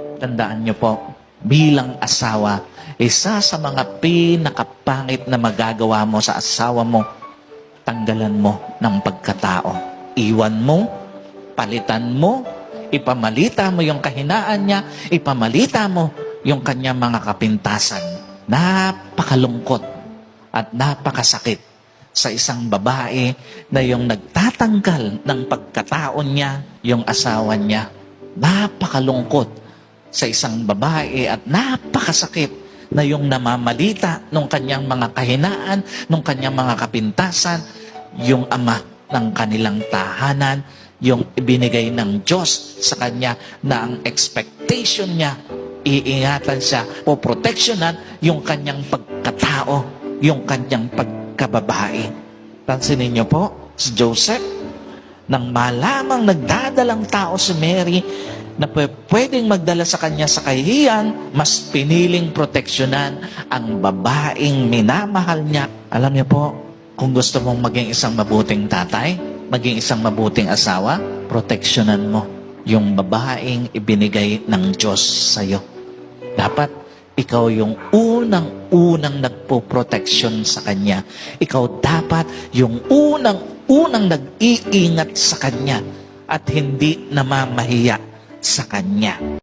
Tandaan niyo po, bilang asawa, isa sa mga pinakapangit na magagawa mo sa asawa mo, tanggalan mo ng pagkatao. Iwan mo, palitan mo, ipamalita mo yung kahinaan niya, ipamalita mo yung kanyang mga kapintasan. Napakalungkot at napakasakit sa isang babae na yung nagtatanggal ng pagkataon niya, yung asawa niya. Napakalungkot sa isang babae at napakasakit na yung namamalita ng kanyang mga kahinaan, ng kanyang mga kapintasan, yung ama ng kanilang tahanan, yung ibinigay ng Diyos sa kanya na ang expectation niya, iingatan siya o proteksyonan yung kanyang pagkatao, yung kanyang pagkababae. Pansinin niyo po, si Joseph, nang malamang nagdadalang tao si Mary na pwe- pwedeng magdala sa kanya sa kahihiyan, mas piniling proteksyonan ang babaeng minamahal niya. Alam niyo po, kung gusto mong maging isang mabuting tatay, maging isang mabuting asawa, proteksyonan mo yung babaeng ibinigay ng Diyos sa'yo. Dapat ikaw yung unang-unang nagpo-proteksyon sa Kanya. Ikaw dapat yung unang-unang nag-iingat sa Kanya at hindi namamahiya sa Kanya.